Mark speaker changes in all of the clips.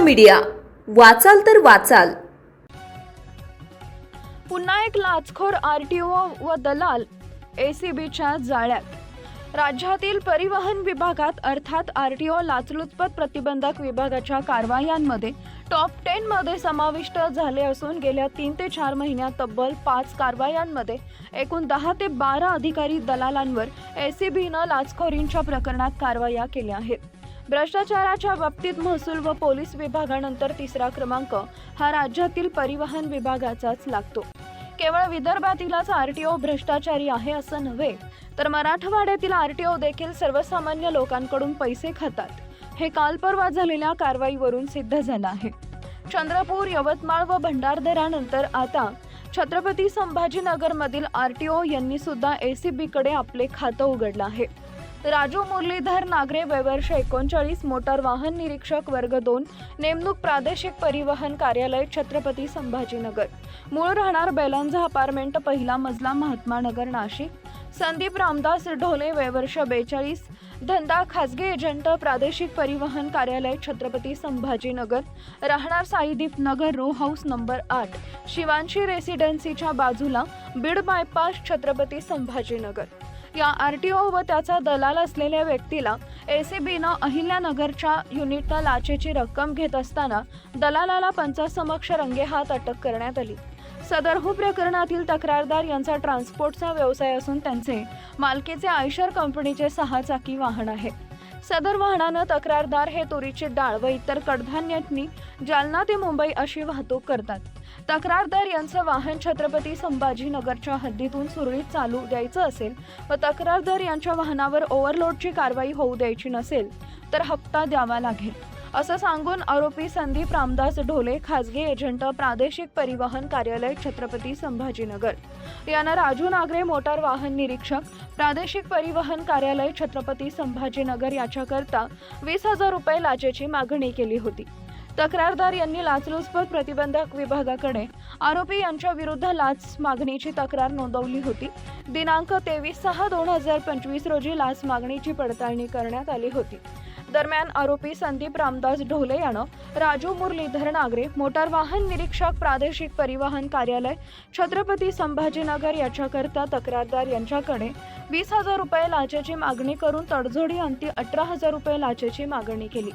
Speaker 1: Media. वाचाल तर वाचाल.
Speaker 2: पुन्हा एक लाचखोर आरटीओ व दलाल एसीबीच्या जाळ्यात. राज्यातील परिवहन विभागात अर्थात आरटीओ लाचलुचपत प्रतिबंधक विभागाच्या कारवायांमध्ये टॉप टेन मध्ये समाविष्ट झाले असून गेल्या तीन ते चार महिन्यात तब्बल पाच कारवायांमध्ये एकूण दहा ते बारा अधिकारी दलालांवर एसीबीनं लाचखोरींच्या प्रकरणात कारवाया केल्या आहेत. भ्रष्टाचाराच्या बाबतीत महसूल व पोलीस विभागानंतर तिसरा क्रमांक. हा राज्यातील परिवहन विभागाचाच लागतो. केवळ विदर्भातीलच ओ भ्रष्टाचारी आहे असं नव्हे तर मराठवाड्यातील आर टी ओ देखील सर्वसामान्य लोकांकडून पैसे खातात. हे काल परवा झालेल्या कारवाईवरून सिद्ध झालं आहे. चंद्रपूर यवतमाळ व भंडारदरानंतर आता छत्रपती संभाजीनगरमधील आर टी ओ यांनी सुद्धा एसीबीकडे आपले खातं उघडलं आहे. राजू मुरलीधर नागरे वयवर्ष एकोणचाळीस मोटार वाहन निरीक्षक वर्ग दोन नेमणूक प्रादेशिक परिवहन कार्यालय छत्रपती संभाजीनगर. मूळ राहणार बेलांजा अपार्टमेंट पहिला मजला महात्मा नगर नाशिक. संदीप रामदास ढोले वयवर्ष बेचाळीस धंदा खाजगी एजंट प्रादेशिक परिवहन कार्यालय छत्रपती संभाजीनगर. राहणार Saideep Nagar row house number आठ. शिवांशी रेसिडेन्सीच्या बाजूला बीड बायपास छत्रपती संभाजीनगर. या आर टी ओ व त्याचा दलाल असलेल्या व्यक्तीला एसीबीनं अहिल्यानगरच्या युनिटनं लाचेची रक्कम घेत असताना दलालाला पंचासमक्ष रंगेहात अटक करण्यात आली. सदरहू प्रकरणातील तक्रारदार यांचा ट्रान्सपोर्टचा व्यवसाय असून त्यांचे मालकीचे आयशर कंपनीचे सहा चाकी वाहन आहे. सदर वाहनानं तक्रारदार हे तुरीची डाळ व इतर कडधान्यांनी जालना ते मुंबई अशी वाहतूक करतात. तक्रारदार यांचं वाहन छत्रपती संभाजीनगरच्या हद्दीतून सुरळीत चालू द्यायचं असेल व तक्रारदार यांच्या वाहनावर ओव्हरलोडची कारवाई होऊ द्यायची नसेल तर हप्ता द्यावा लागेल. असं सांगून आरोपी संदीप रामदास ढोले खाजगी एजंट प्रादेशिक परिवहन कार्यालय छत्रपती संभाजीनगर. यानं राजू नागरे मोटार वाहन निरीक्षक प्रादेशिक परिवहन कार्यालय छत्रपती संभाजीनगर याच्याकरता वीस हजार रुपये लाचेची मागणी केली होती. तक्रारदार यांनी लाचलुचपत प्रतिबंधक विभागाकडे आरोपी यांच्या विरुद्ध लाच मागणीची तक्रार नोंदवली होती. दिनांक तेवीस सहा दोन हजार पंचवीस रोजी लाच मागणीची पडताळणी करण्यात आली होती. दरम्यान आरोपी संदीप रामदास ढोले यानं राजू मुरलीधर नागरे मोटार वाहन निरीक्षक प्रादेशिक परिवहन कार्यालय छत्रपती संभाजीनगर याच्याकरता तक्रारदार यांच्याकडे वीस हजार रुपये लाचेची मागणी करून तडजोडी अंती अठरा हजार रुपये लाचेची मागणी केली.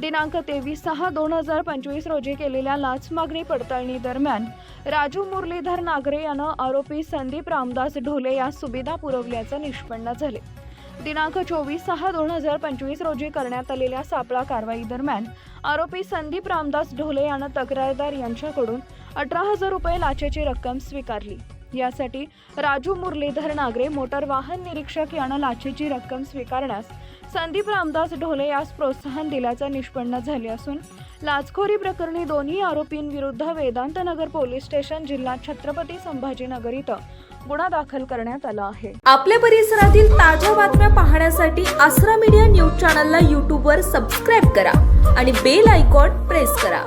Speaker 2: दिनांक तेवीस सहा दोन हजार पंचवीस रोजी केलेल्या लाच मागणी पडताळणी दरम्यान राजू मुरलीधर नागरे यानं आरोपी संदीप रामदास ढोले या सुविधा पुरवल्याचं निष्पन्न झाले. दिनांक चोवीस सहा दोन हजार पंचवीस रोजी करण्यात आलेल्या सापळा कारवाई दरम्यान आरोपी संदीप रामदास ढोले यानं तक्रारदार यांच्याकडून अठरा हजार रुपये लाचेची रक्कम स्वीकारली. यासाठी राजू मुरलीधर नागरे मोटार वाहन निरीक्षक यानं लाचेची रक्कम स्वीकारण्यास संदीप रामदास ढोले यास प्रोत्साहन दिल्याचं निष्पन्न झाले असून लाचखोरी प्रकरणी दोन्ही आरोपींविरुद्ध वेदांतनगर पोलीस स्टेशन जिल्हा छत्रपती संभाजीनगर इथं गुन्हा दाखल करण्यात आला आहे.
Speaker 1: आपल्या परिसरातील ताज्या बातम्या पाहण्यासाठी आसरा मीडिया न्यूज चॅनलला यूट्यूबवर सबस्क्राईब करा आणि बेल आयकॉन प्रेस करा.